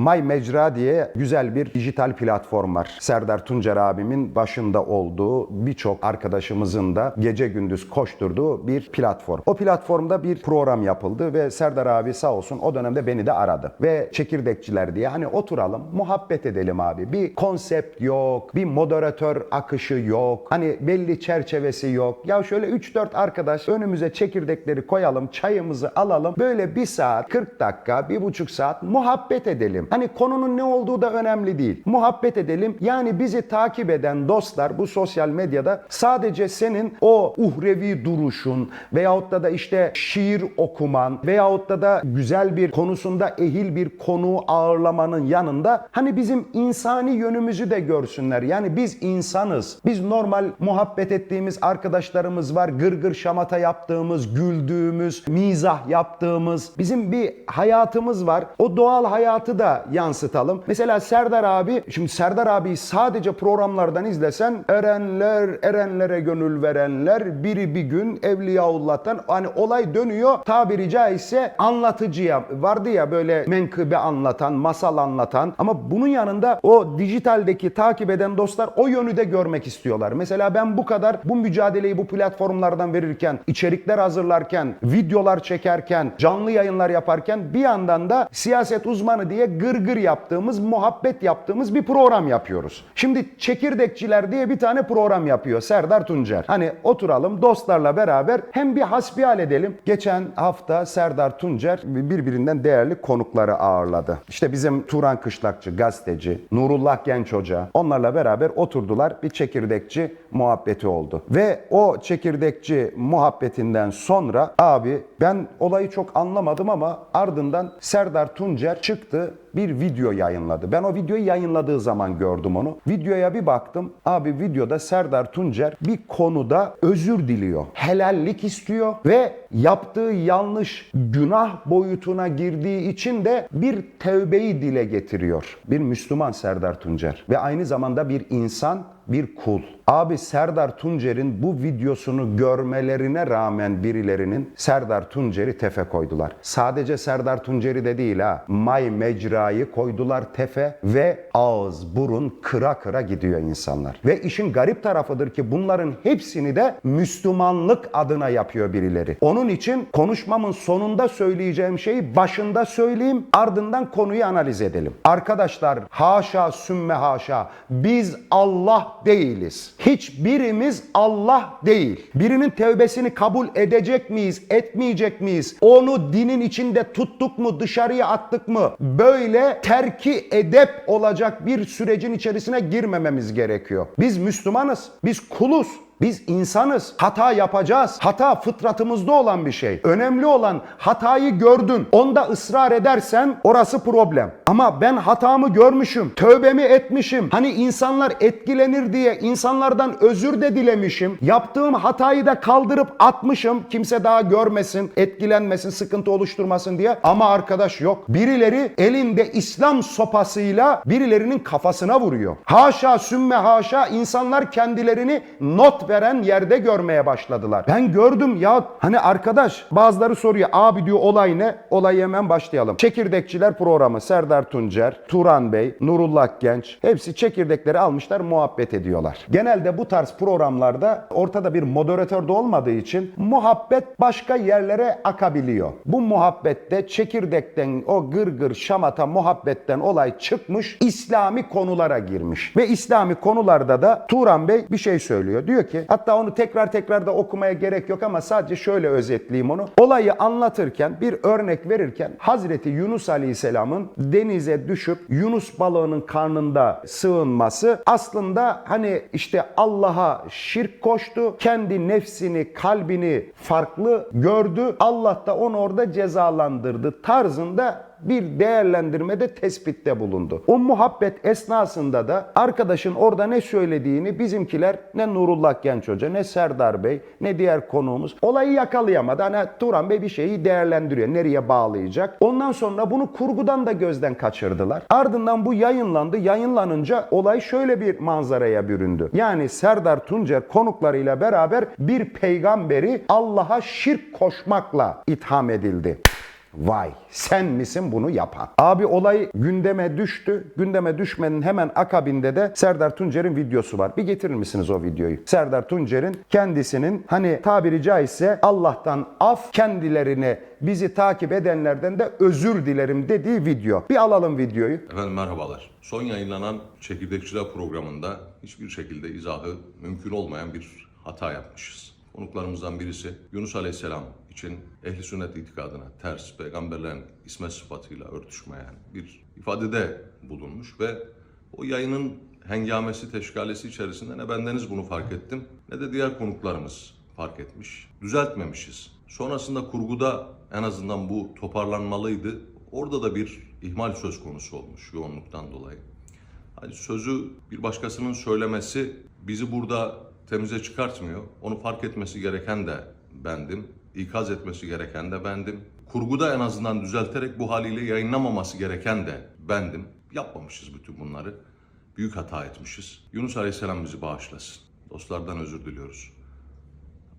My Mecra diye güzel bir dijital platform var. Serdar Tuncer abimin başında olduğu birçok arkadaşımızın da gece gündüz koşturduğu bir platform. O platformda bir program yapıldı ve Serdar abi sağ olsun o dönemde beni de aradı. Ve çekirdekçiler diye hani oturalım muhabbet edelim abi. Bir konsept yok, bir moderatör akışı yok. Hani belli çerçevesi yok. Ya şöyle 3-4 arkadaş önümüze çekirdekleri koyalım, çayımızı alalım. Böyle bir saat, 40 dakika, bir buçuk saat muhabbet edelim. Hani konunun ne olduğu da önemli değil. Muhabbet edelim. Yani bizi takip eden dostlar bu sosyal medyada sadece senin o uhrevi duruşun veyahut da da işte şiir okuman veyahut da da güzel bir konusunda ehil bir konu ağırlamanın yanında hani bizim insani yönümüzü de görsünler. Yani biz insanız. Biz normal muhabbet ettiğimiz arkadaşlarımız var. Gırgır şamata yaptığımız, güldüğümüz, mizah yaptığımız bizim bir hayatımız var. O doğal hayatı da yansıtalım. Mesela Serdar abi, şimdi Serdar abiyi sadece programlardan izlesen erenler, erenlere gönül verenler, biri bir gün Evliyaullah'tan hani olay dönüyor tabiri caizse anlatıcıya vardı ya böyle menkıbe anlatan, masal anlatan ama bunun yanında o dijitaldeki takip eden dostlar o yönü de görmek istiyorlar. Mesela ben bu kadar bu mücadeleyi bu platformlardan verirken, içerikler hazırlarken, videolar çekerken, canlı yayınlar yaparken bir yandan da siyaset uzmanı diye gırgır yaptığımız, muhabbet yaptığımız bir program yapıyoruz. Şimdi çekirdekçiler diye bir tane program yapıyor Serdar Tuncer. Hani oturalım dostlarla beraber hem bir hasbihal edelim. Geçen hafta Serdar Tuncer birbirinden değerli konukları ağırladı. İşte bizim Turan Kışlakçı, gazeteci, Nurullah Genç Hoca onlarla beraber oturdular. Bir çekirdekçi muhabbeti oldu. Ve o çekirdekçi muhabbetinden sonra abi ben olayı çok anlamadım ama ardından Serdar Tuncer çıktı video yayınladı. Ben o videoyu yayınladığı zaman gördüm onu. Videoya bir baktım. Abi videoda Serdar Tuncer bir konuda özür diliyor. Helallik istiyor ve yaptığı yanlış günah boyutuna girdiği için de bir tevbeyi dile getiriyor. Bir Müslüman Serdar Tuncer ve aynı zamanda bir insan bir kul. Abi Serdar Tuncer'in bu videosunu görmelerine rağmen birilerinin Serdar Tuncer'i tefe koydular. Sadece Serdar Tuncer'i de değil ha. May Mecra'yı koydular tefe ve ağız burun kıra kıra gidiyor insanlar. Ve işin garip tarafıdır ki bunların hepsini de Müslümanlık adına yapıyor birileri. Onun için konuşmamın sonunda söyleyeceğim şeyi başında söyleyeyim ardından konuyu analiz edelim. Arkadaşlar haşa sümme haşa biz Allah değiliz. Hiçbirimiz Allah değil. Birinin tevbesini kabul edecek miyiz, etmeyecek miyiz? Onu dinin içinde tuttuk mu, dışarıya attık mı? Böyle terki edep olacak bir sürecin içerisine girmememiz gerekiyor. Biz Müslümanız, biz kuluz. Biz insanız. Hata yapacağız. Hata fıtratımızda olan bir şey. Önemli olan hatayı gördün. Onda ısrar edersen orası problem. Ama ben hatamı görmüşüm. Tövbemi etmişim. Hani insanlar etkilenir diye insanlardan özür de dilemişim. Yaptığım hatayı da kaldırıp atmışım. Kimse daha görmesin, etkilenmesin, sıkıntı oluşturmasın diye. Ama arkadaş yok. Birileri elinde İslam sopasıyla birilerinin kafasına vuruyor. Haşa sümme haşa insanlar kendilerini not veren yerde görmeye başladılar. Ben gördüm ya hani arkadaş bazıları soruyor abi diyor olay ne? Olay hemen başlayalım. Çekirdekçiler programı Serdar Tuncer, Turan Bey, Nurullah Genç hepsi çekirdekleri almışlar muhabbet ediyorlar. Genelde bu tarz programlarda ortada bir moderatör de olmadığı için muhabbet başka yerlere akabiliyor. Bu muhabbette çekirdekten o gırgır şamata muhabbetten olay çıkmış İslami konulara girmiş. Ve İslami konularda da Turan Bey bir şey söylüyor. Diyor ki hatta onu tekrar tekrar da okumaya gerek yok ama sadece şöyle özetleyeyim onu. Olayı anlatırken bir örnek verirken Hazreti Yunus Aleyhisselam'ın denize düşüp Yunus balığının karnında sığınması aslında hani işte Allah'a şirk koştu. Kendi nefsini, kalbini farklı gördü. Allah da onu orada cezalandırdı tarzında bir değerlendirmede tespitte bulundu. O muhabbet esnasında da arkadaşın orada ne söylediğini bizimkiler ne Nurullah Genç Hoca ne Serdar Bey ne diğer konuğumuz olayı yakalayamadı. Hani Turan Bey bir şeyi değerlendiriyor. Nereye bağlayacak? Ondan sonra bunu kurgudan da gözden kaçırdılar. Ardından bu yayınlandı. Yayınlanınca olay şöyle bir manzaraya büründü. Yani Serdar Tuncer konuklarıyla beraber bir peygamberi Allah'a şirk koşmakla itham edildi. Vay sen misin bunu yapan? Abi olay gündeme düştü. Gündeme düşmenin hemen akabinde de Serdar Tuncer'in videosu var. Bir getirir misiniz o videoyu? Serdar Tuncer'in kendisinin hani tabiri caizse Allah'tan af kendilerine bizi takip edenlerden de özür dilerim dediği video. Bir alalım videoyu. Efendim merhabalar. Son yayınlanan Çekirdekçiler programında hiçbir şekilde izahı mümkün olmayan bir hata yapmışız. Konuklarımızdan birisi Yunus Aleyhisselam için ehli sünnet itikadına ters, peygamberlerin isme sıfatıyla örtüşmeyen bir ifadede bulunmuş ve o yayının hengamesi, teşkalesi içerisinde ne bendeniz bunu fark ettim ne de diğer konuklarımız fark etmiş. Düzeltmemişiz. Sonrasında kurguda en azından bu toparlanmalıydı. Orada da bir ihmal söz konusu olmuş yoğunluktan dolayı. Hani sözü bir başkasının söylemesi bizi burada temize çıkartmıyor. Onu fark etmesi gereken de bendim. İkaz etmesi gereken de bendim. Kurguda en azından düzelterek bu haliyle yayınlamaması gereken de bendim. Yapmamışız bütün bunları. Büyük hata etmişiz. Yunus Aleyhisselam bizi bağışlasın. Dostlardan özür diliyoruz.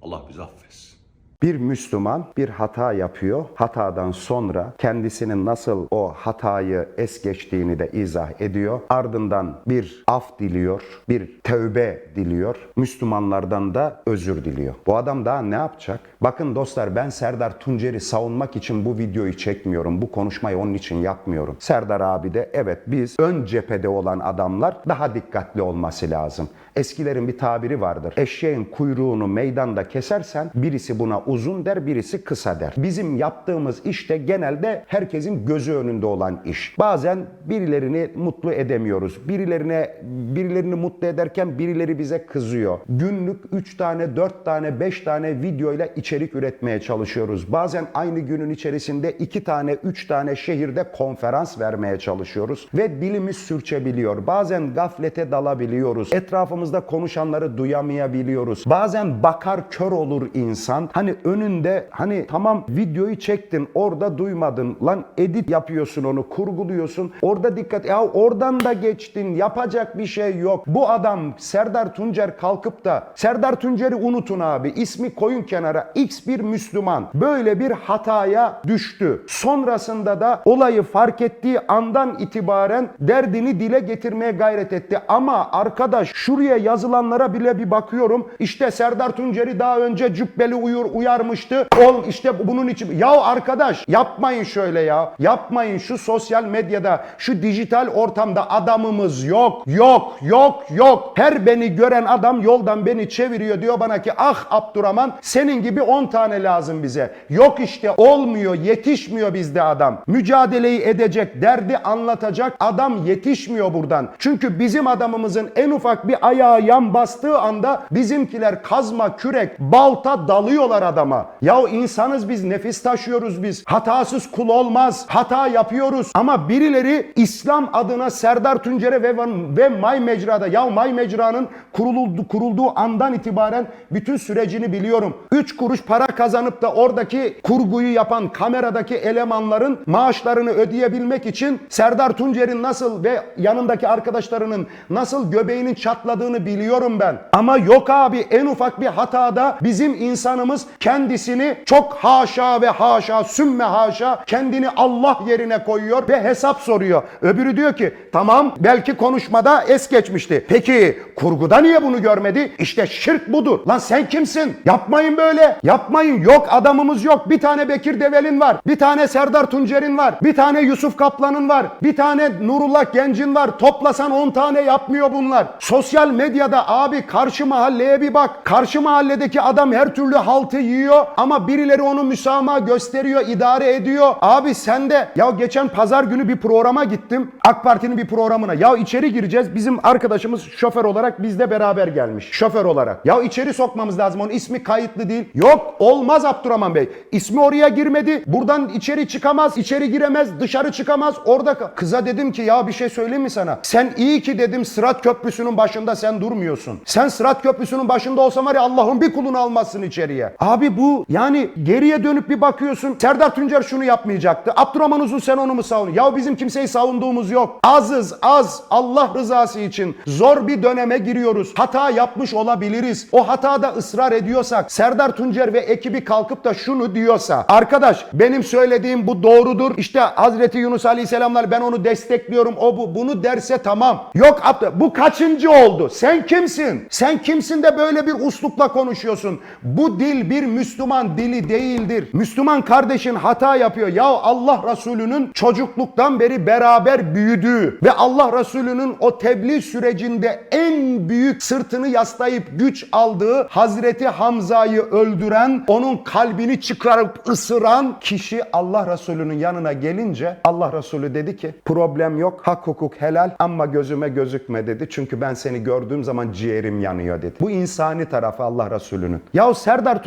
Allah bizi affetsin. Bir Müslüman bir hata yapıyor. Hatadan sonra kendisinin nasıl o hatayı es geçtiğini de izah ediyor. Ardından bir af diliyor, bir tövbe diliyor. Müslümanlardan da özür diliyor. Bu adam daha ne yapacak? Bakın dostlar ben Serdar Tuncer'i savunmak için bu videoyu çekmiyorum. Bu konuşmayı onun için yapmıyorum. Serdar abi de evet biz ön cephede olan adamlar daha dikkatli olması lazım. Eskilerin bir tabiri vardır. Eşeğin kuyruğunu meydanda kesersen birisi buna uzun der, birisi kısa der. Bizim yaptığımız işte genelde herkesin gözü önünde olan iş. Bazen birilerini mutlu edemiyoruz. Birilerine birilerini mutlu ederken birileri bize kızıyor. Günlük 3 tane, 4 tane, 5 tane videoyla içerik üretmeye çalışıyoruz. Bazen aynı günün içerisinde 2 tane, 3 tane şehirde konferans vermeye çalışıyoruz ve dilimiz sürçebiliyor. Bazen gaflete dalabiliyoruz. Etrafımızda konuşanları duyamayabiliyoruz. Bazen bakar kör olur insan. Hani önünde hani tamam videoyu çektin orada duymadın. Lan edit yapıyorsun onu kurguluyorsun. Orada dikkat ya oradan da geçtin yapacak bir şey yok. Bu adam Serdar Tuncer kalkıp da Serdar Tuncer'i unutun abi. ismi koyun kenara. X bir Müslüman böyle bir hataya düştü. Sonrasında da olayı fark ettiği andan itibaren derdini dile getirmeye gayret etti. Ama arkadaş şuraya yazılanlara bile bir bakıyorum. İşte Serdar Tuncer'i daha önce cübbeli uyur uyarmıştı. Ol işte bunun için. Ya arkadaş yapmayın şöyle ya. Yapmayın şu sosyal medyada, şu dijital ortamda adamımız yok. Yok, yok, yok. Her beni gören adam yoldan beni çeviriyor diyor bana ki ah Abdurrahman senin gibi 10 tane lazım bize. Yok işte olmuyor, yetişmiyor bizde adam. Mücadeleyi edecek, derdi anlatacak adam yetişmiyor buradan. Çünkü bizim adamımızın en ufak bir ayağı yan bastığı anda bizimkiler kazma, kürek, balta dalıyorlar adama. Yahu insanız biz, nefis taşıyoruz biz. Hatasız kul olmaz. Hata yapıyoruz. Ama birileri İslam adına Serdar Tuncer'e ve, ve May Mecra'da ya May Mecra'nın kuruldu, kurulduğu andan itibaren bütün sürecini biliyorum. 3 kuruş para kazanıp da oradaki kurguyu yapan kameradaki elemanların maaşlarını ödeyebilmek için Serdar Tuncer'in nasıl ve yanındaki arkadaşlarının nasıl göbeğinin çatladığını biliyorum ben. Ama yok abi en ufak bir hatada bizim insanımız kendisini çok haşa ve haşa sümme haşa kendini Allah yerine koyuyor ve hesap soruyor. Öbürü diyor ki tamam belki konuşmada es geçmişti. Peki kurguda niye bunu görmedi? İşte şirk budur. Lan sen kimsin? Yapmayın böyle. Yapmayın. Yok adamımız yok. Bir tane Bekir Devel'in var. Bir tane Serdar Tuncer'in var. Bir tane Yusuf Kaplan'ın var. Bir tane Nurullah Genc'in var. Toplasan 10 tane yapmıyor bunlar. Sosyal medyada abi karşı mahalleye bir bak. Karşı mahalledeki adam her türlü haltı yiyor ama birileri onu müsamaha gösteriyor, idare ediyor. Abi sen de ya geçen pazar günü bir programa gittim. AK Parti'nin bir programına. Ya içeri gireceğiz. Bizim arkadaşımız şoför olarak bizle beraber gelmiş. Şoför olarak. Ya içeri sokmamız lazım. Onun ismi kayıtlı değil. Yok olmaz Abdurrahman Bey. İsmi oraya girmedi. Buradan içeri çıkamaz. içeri giremez. Dışarı çıkamaz. Orada kıza dedim ki ya bir şey söyleyeyim mi sana? Sen iyi ki dedim Sırat Köprüsü'nün başında sen durmuyorsun. Sen Sırat Köprüsü'nün başında olsan var ya Allah'ın bir kulunu almazsın içeriye. Abi Abi bu yani geriye dönüp bir bakıyorsun. Serdar Tuncer şunu yapmayacaktı. Abdurrahman Uzun sen onu mu savun? Ya bizim kimseyi savunduğumuz yok. Azız az Allah rızası için zor bir döneme giriyoruz. Hata yapmış olabiliriz. O hatada ısrar ediyorsak Serdar Tuncer ve ekibi kalkıp da şunu diyorsa arkadaş benim söylediğim bu doğrudur. İşte Hazreti Yunus Aleyhisselamlar ben onu destekliyorum. O bu bunu derse tamam. Yok Abd- bu kaçıncı oldu? Sen kimsin? Sen kimsin de böyle bir uslupla konuşuyorsun? Bu dil bir Müslüman dili değildir. Müslüman kardeşin hata yapıyor. Ya Allah Resulü'nün çocukluktan beri beraber büyüdüğü ve Allah Resulü'nün o tebliğ sürecinde en büyük sırtını yaslayıp güç aldığı Hazreti Hamza'yı öldüren, onun kalbini çıkarıp ısıran kişi Allah Resulü'nün yanına gelince Allah Resulü dedi ki problem yok hak hukuk helal ama gözüme gözükme dedi. Çünkü ben seni gördüğüm zaman ciğerim yanıyor dedi. Bu insani tarafı Allah Resulü'nün. Yahu Serdar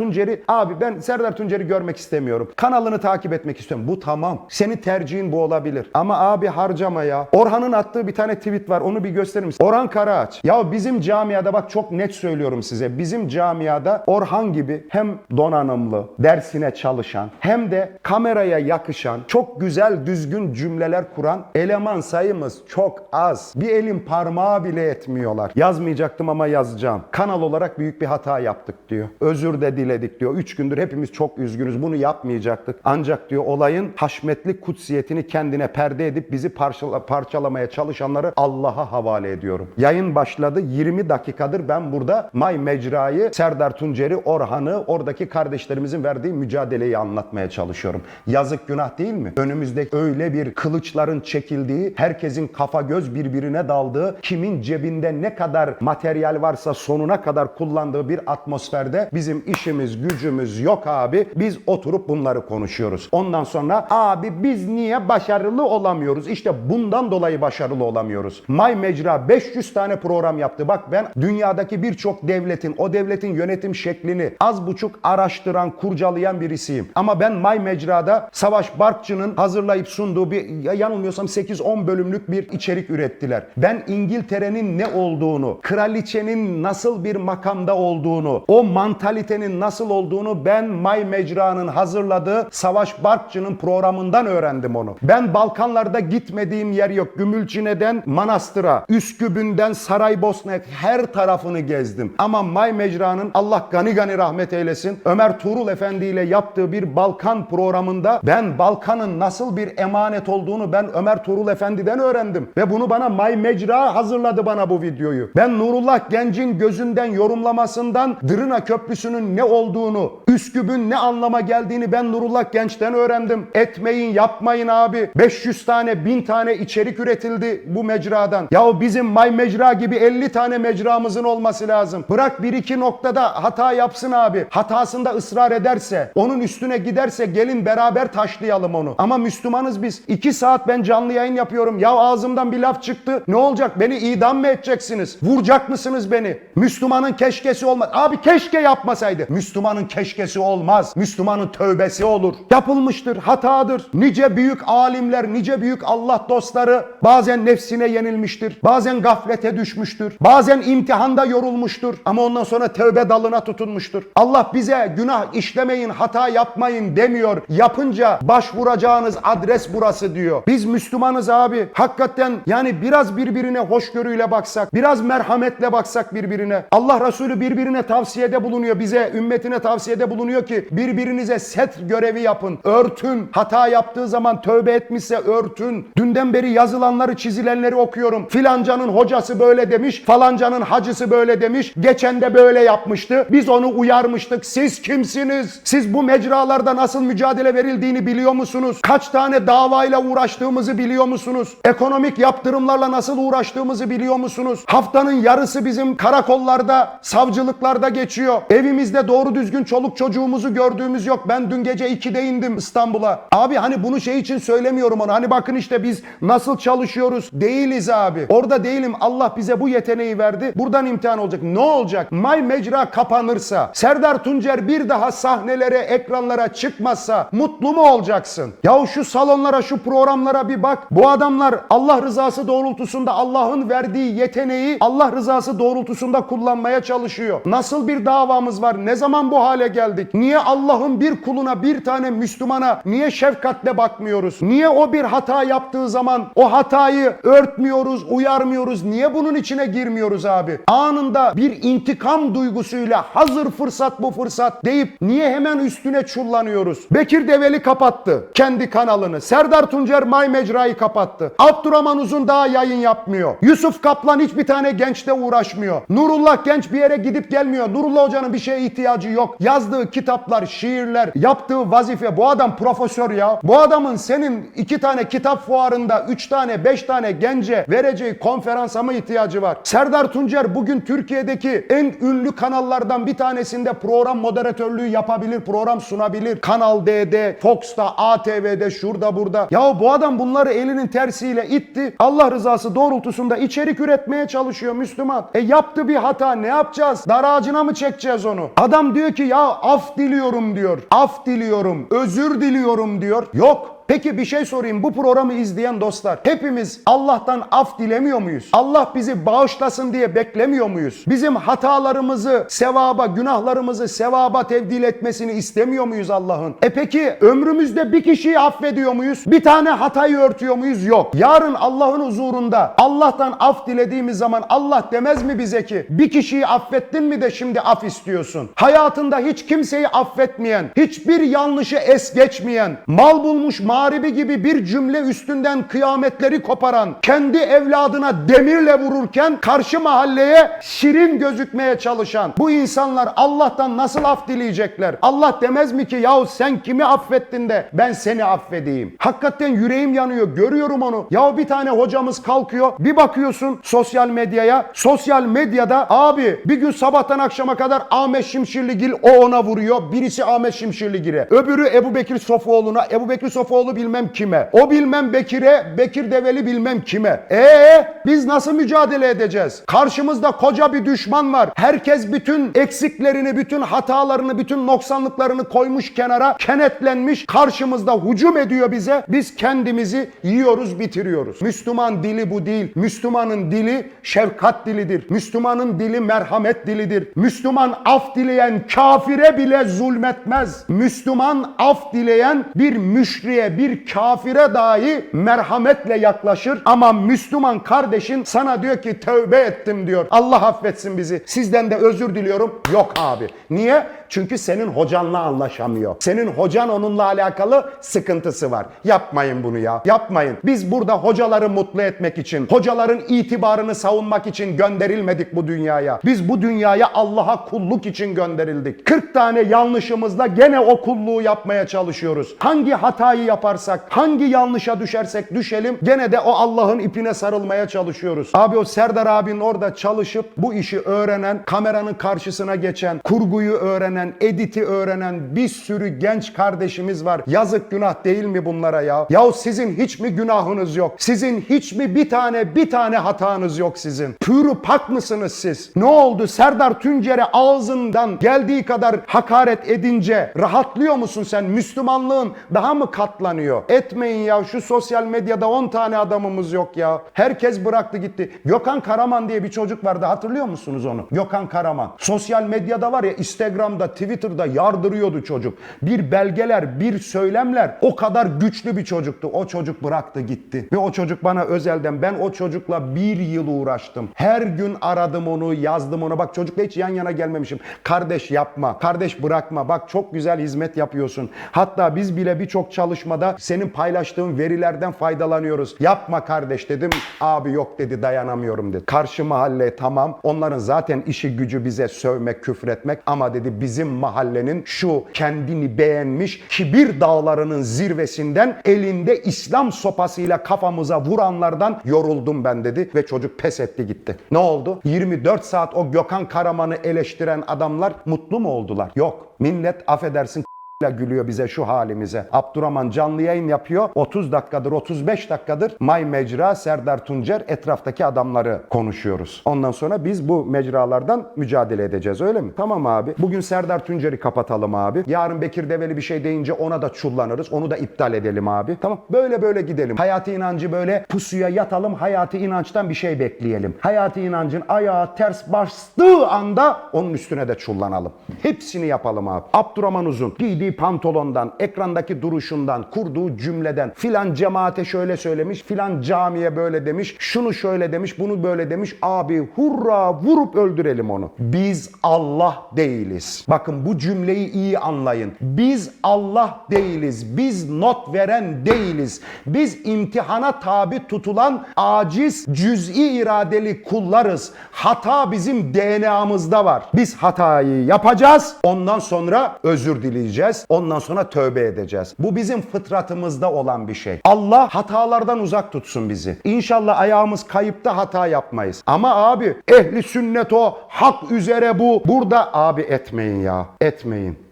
Abi ben Serdar Tuncer'i görmek istemiyorum. Kanalını takip etmek istiyorum. Bu tamam. Senin tercihin bu olabilir. Ama abi harcama ya. Orhan'ın attığı bir tane tweet var. Onu bir gösterir misin? Orhan Karaağaç. Ya bizim camiada bak çok net söylüyorum size. Bizim camiada Orhan gibi hem donanımlı, dersine çalışan hem de kameraya yakışan, çok güzel düzgün cümleler kuran eleman sayımız çok az. Bir elin parmağı bile etmiyorlar. Yazmayacaktım ama yazacağım. Kanal olarak büyük bir hata yaptık diyor. Özür de diledik diyor. Üç gündür hepimiz çok üzgünüz. Bunu yapmayacaktık. Ancak diyor olayın haşmetli kutsiyetini kendine perde edip bizi parçala- parçalamaya çalışanları Allah'a havale ediyorum. Yayın başladı. 20 dakikadır ben burada May Mecra'yı, Serdar Tuncer'i, Orhan'ı, oradaki kardeşlerimizin verdiği mücadeleyi anlatmaya çalışıyorum. Yazık günah değil mi? Önümüzde öyle bir kılıçların çekildiği, herkesin kafa göz birbirine daldığı, kimin cebinde ne kadar materyal varsa sonuna kadar kullandığı bir atmosferde bizim işimiz gücümüz yok abi. Biz oturup bunları konuşuyoruz. Ondan sonra abi biz niye başarılı olamıyoruz? İşte bundan dolayı başarılı olamıyoruz. May Mecra 500 tane program yaptı. Bak ben dünyadaki birçok devletin, o devletin yönetim şeklini az buçuk araştıran, kurcalayan birisiyim. Ama ben May Mecra'da Savaş Barkçı'nın hazırlayıp sunduğu bir ya yanılmıyorsam 8-10 bölümlük bir içerik ürettiler. Ben İngiltere'nin ne olduğunu, kraliçenin nasıl bir makamda olduğunu, o mantalitenin nasıl olduğunu ben May Mecra'nın hazırladığı Savaş Barkçı'nın programından öğrendim onu. Ben Balkanlarda gitmediğim yer yok. Gümülcine'den Manastır'a, Üsküp'ünden Saraybosna'ya her tarafını gezdim. Ama May Mecra'nın Allah gani gani rahmet eylesin Ömer Tuğrul Efendi ile yaptığı bir Balkan programında ben Balkan'ın nasıl bir emanet olduğunu ben Ömer Tuğrul Efendi'den öğrendim. Ve bunu bana May Mecra hazırladı bana bu videoyu. Ben Nurullah Genç'in gözünden yorumlamasından Dırına Köprüsü'nün ne olduğunu, Üsküp'ün ne anlama geldiğini ben Nurullah Genç'ten öğrendim. Etmeyin yapmayın abi. 500 tane 1000 tane içerik üretildi bu mecradan. Yahu bizim May Mecra gibi 50 tane mecramızın olması lazım. Bırak bir iki noktada hata yapsın abi. Hatasında ısrar ederse, onun üstüne giderse gelin beraber taşlayalım onu. Ama Müslümanız biz. 2 saat ben canlı yayın yapıyorum. Ya ağzımdan bir laf çıktı. Ne olacak? Beni idam mı edeceksiniz? Vuracak mısınız beni? Müslümanın keşkesi olmaz. Abi keşke yapmasaydı. Müslümanın keşkesi olmaz. Müslümanın tövbesi olur. Yapılmıştır, hatadır. Nice büyük alimler, nice büyük Allah dostları bazen nefsine yenilmiştir. Bazen gaflete düşmüştür. Bazen imtihanda yorulmuştur. Ama ondan sonra tövbe dalına tutunmuştur. Allah bize günah işlemeyin, hata yapmayın demiyor. Yapınca başvuracağınız adres burası diyor. Biz Müslümanız abi. Hakikaten yani biraz birbirine hoşgörüyle baksak, biraz merhametle baksak birbirine. Allah Resulü birbirine tavsiyede bulunuyor. Bize, ümmetine tavsiyede bulunuyor ki birbirinize set görevi yapın. Örtün. Hata yaptığı zaman tövbe etmişse örtün. Dünden beri yazılanları, çizilenleri okuyorum. Filancanın hocası böyle demiş, falancanın hacısı böyle demiş. Geçen de böyle yapmıştı. Biz onu uyarmıştık. Siz kimsiniz? Siz bu mecralarda nasıl mücadele verildiğini biliyor musunuz? Kaç tane davayla uğraştığımızı biliyor musunuz? Ekonomik yaptırımlarla nasıl uğraştığımızı biliyor musunuz? Haftanın yarısı bizim karakollarda, savcılıklarda geçiyor. Evimizde doğru düzgün çoluk çocuğumuzu gördüğümüz yok. Ben dün gece 2'de indim İstanbul'a. Abi hani bunu şey için söylemiyorum onu. Hani bakın işte biz nasıl çalışıyoruz? Değiliz abi. Orada değilim. Allah bize bu yeteneği verdi. Buradan imtihan olacak. Ne olacak? May mecra kapanırsa, Serdar Tuncer bir daha sahnelere, ekranlara çıkmazsa mutlu mu olacaksın? Yahu şu salonlara, şu programlara bir bak. Bu adamlar Allah rızası doğrultusunda Allah'ın verdiği yeteneği Allah rızası doğrultusunda kullanmaya çalışıyor. Nasıl bir davamız var? Ne zaman bu hale geldik? Niye Allah'ın bir kuluna bir tane Müslümana niye şefkatle bakmıyoruz? Niye o bir hata yaptığı zaman o hatayı örtmüyoruz, uyarmıyoruz? Niye bunun içine girmiyoruz abi? Anında bir intikam duygusuyla hazır fırsat bu fırsat deyip niye hemen üstüne çullanıyoruz? Bekir Develi kapattı kendi kanalını. Serdar Tuncer May Mecra'yı kapattı. Abdurrahman Uzun daha yayın yapmıyor. Yusuf Kaplan hiçbir tane gençle uğraşmıyor. Nurullah Genç bir yere gidip gelmiyor. Nurullah Hoca'nın bir şeye ihtiyacı yok. Yazdığı kitaplar, şiirler, yaptığı vazife. Bu adam profesör ya. Bu adamın senin iki tane kitap fuarında, üç tane, beş tane gence vereceği konferansa mı ihtiyacı var? Serdar Tuncer bugün Türkiye'deki en ünlü kanallardan bir tanesinde program moderatörlüğü yapabilir, program sunabilir. Kanal D'de, Fox'ta, ATV'de, şurada burada. Ya bu adam bunları elinin tersiyle itti. Allah rızası doğrultusunda içerik üretmeye çalışıyor Müslüman. E yaptı bir hata ne yapacağız? Dar ağacına mı çekeceğiz onu? Adam diyor ki ya af diliyorum diyor. Af diliyorum, özür diliyorum diyor. Yok. Peki bir şey sorayım. Bu programı izleyen dostlar hepimiz Allah'tan af dilemiyor muyuz? Allah bizi bağışlasın diye beklemiyor muyuz? Bizim hatalarımızı sevaba, günahlarımızı sevaba tevdil etmesini istemiyor muyuz Allah'ın? E peki ömrümüzde bir kişiyi affediyor muyuz? Bir tane hatayı örtüyor muyuz? Yok. Yarın Allah'ın huzurunda Allah'tan af dilediğimiz zaman Allah demez mi bize ki bir kişiyi affettin mi de şimdi af istiyorsun? Hayatında hiç kimseyi affetmeyen, hiçbir yanlışı es geçmeyen, mal bulmuş mağribi gibi bir cümle üstünden kıyametleri koparan, kendi evladına demirle vururken karşı mahalleye şirin gözükmeye çalışan bu insanlar Allah'tan nasıl af dileyecekler? Allah demez mi ki yahu sen kimi affettin de ben seni affedeyim. Hakikaten yüreğim yanıyor. Görüyorum onu. Ya bir tane hocamız kalkıyor. Bir bakıyorsun sosyal medyaya. Sosyal medyada abi bir gün sabahtan akşama kadar Ahmet Şimşirligil o ona vuruyor. Birisi Ahmet Şimşirligil'e. Öbürü Ebu Bekir Sofuoğlu'na. Ebu Bekir Sofuoğlu bilmem kime. O bilmem Bekir'e. Bekir Develi bilmem kime. Eee biz nasıl mücadele edeceğiz? Karşımızda koca bir düşman var. Herkes bütün eksiklerini, bütün hatalarını, bütün noksanlıklarını koymuş kenara, kenetlenmiş. Karşımızda hücum ediyor bize. Biz kendimizi yiyoruz, bitiriyoruz. Müslüman dili bu değil. Müslümanın dili şefkat dilidir. Müslümanın dili merhamet dilidir. Müslüman af dileyen kafire bile zulmetmez. Müslüman af dileyen bir müşriye, bir kafire dahi merhametle yaklaşır. Ama Müslüman kardeşin sana diyor ki tövbe ettim diyor. Allah affetsin bizi. Sizden de özür diliyorum. Yok abi. Niye? Çünkü senin hocanla anlaşamıyor. Senin hocan onunla alakalı sıkıntısı var. Yapmayın bunu ya. Yapmayın. Biz burada hocaları mutlu etmek için, hocaların itibarını savunmak için gönderilmedik bu dünyaya. Biz bu dünyaya Allah'a kulluk için gönderildik. 40 tane yanlışımızla gene o kulluğu yapmaya çalışıyoruz. Hangi hatayı yaparsak, hangi yanlışa düşersek düşelim gene de o Allah'ın ipine sarılmaya çalışıyoruz. Abi o Serdar abinin orada çalışıp bu işi öğrenen, kameranın karşısına geçen, kurguyu öğrenen, editi öğrenen bir sürü genç kardeşimiz var. Yazık günah değil mi bunlara ya? Yahu sizin hiç mi günahınız yok? Sizin hiç mi bir tane bir tane hatanız yok sizin? Pürü pak mısınız siz? Ne oldu? Serdar Tuncer'e ağzından geldiği kadar hakaret edince rahatlıyor musun sen? Müslümanlığın daha mı katlanıyor? Etmeyin ya şu sosyal medyada 10 tane adamımız yok ya. Herkes bıraktı gitti. Gökhan Karaman diye bir çocuk vardı hatırlıyor musunuz onu? Gökhan Karaman. Sosyal medyada var ya Instagram'da, Twitter'da yardırıyordu çocuk. Bir belgeler, bir söylemler o kadar güçlü bir çocuktu. O çocuk bıraktı gitti. Ve o çocuk bana özelden ben o çocukla bir yıl uğraştım. Her gün aradım onu, yazdım ona. Bak çocukla hiç yan yana gelmemişim. Kardeş yapma, kardeş bırakma. Bak çok güzel hizmet yapıyorsun. Hatta biz bile birçok çalışmada senin paylaştığın verilerden faydalanıyoruz. Yapma kardeş dedim. Abi yok dedi dayanamıyorum dedi. Karşı mahalle tamam. Onların zaten işi gücü bize sövmek, küfretmek ama dedi bizim mahallenin şu kendini beğenmiş kibir dağlarının zirvesinden elinde İslam sopasıyla kafamıza vuranlardan yoruldum ben dedi ve çocuk pes etti gitti. Ne oldu? 24 saat o Gökhan Karaman'ı eleştiren adamlar mutlu mu oldular? Yok. Millet affedersin gülüyor bize şu halimize. Abdurrahman canlı yayın yapıyor. 30 dakikadır 35 dakikadır May Mecra Serdar Tuncer etraftaki adamları konuşuyoruz. Ondan sonra biz bu mecralardan mücadele edeceğiz öyle mi? Tamam abi. Bugün Serdar Tuncer'i kapatalım abi. Yarın Bekir Develi bir şey deyince ona da çullanırız. Onu da iptal edelim abi. Tamam böyle böyle gidelim. Hayati inancı böyle pusuya yatalım. Hayati inançtan bir şey bekleyelim. Hayati inancın ayağı ters bastığı anda onun üstüne de çullanalım. Hepsini yapalım abi. Abdurrahman Uzun giydiği pantolondan, ekrandaki duruşundan, kurduğu cümleden filan cemaate şöyle söylemiş, filan camiye böyle demiş, şunu şöyle demiş, bunu böyle demiş. Abi hurra vurup öldürelim onu. Biz Allah değiliz. Bakın bu cümleyi iyi anlayın. Biz Allah değiliz. Biz not veren değiliz. Biz imtihana tabi tutulan aciz, cüz'i iradeli kullarız. Hata bizim DNA'mızda var. Biz hatayı yapacağız. Ondan sonra özür dileyeceğiz. Ondan sonra tövbe edeceğiz. Bu bizim fıtratımızda olan bir şey. Allah hatalardan uzak tutsun bizi. İnşallah ayağımız kayıp da hata yapmayız. Ama abi ehli sünnet o, hak üzere bu. Burada abi etmeyin ya. Etmeyin.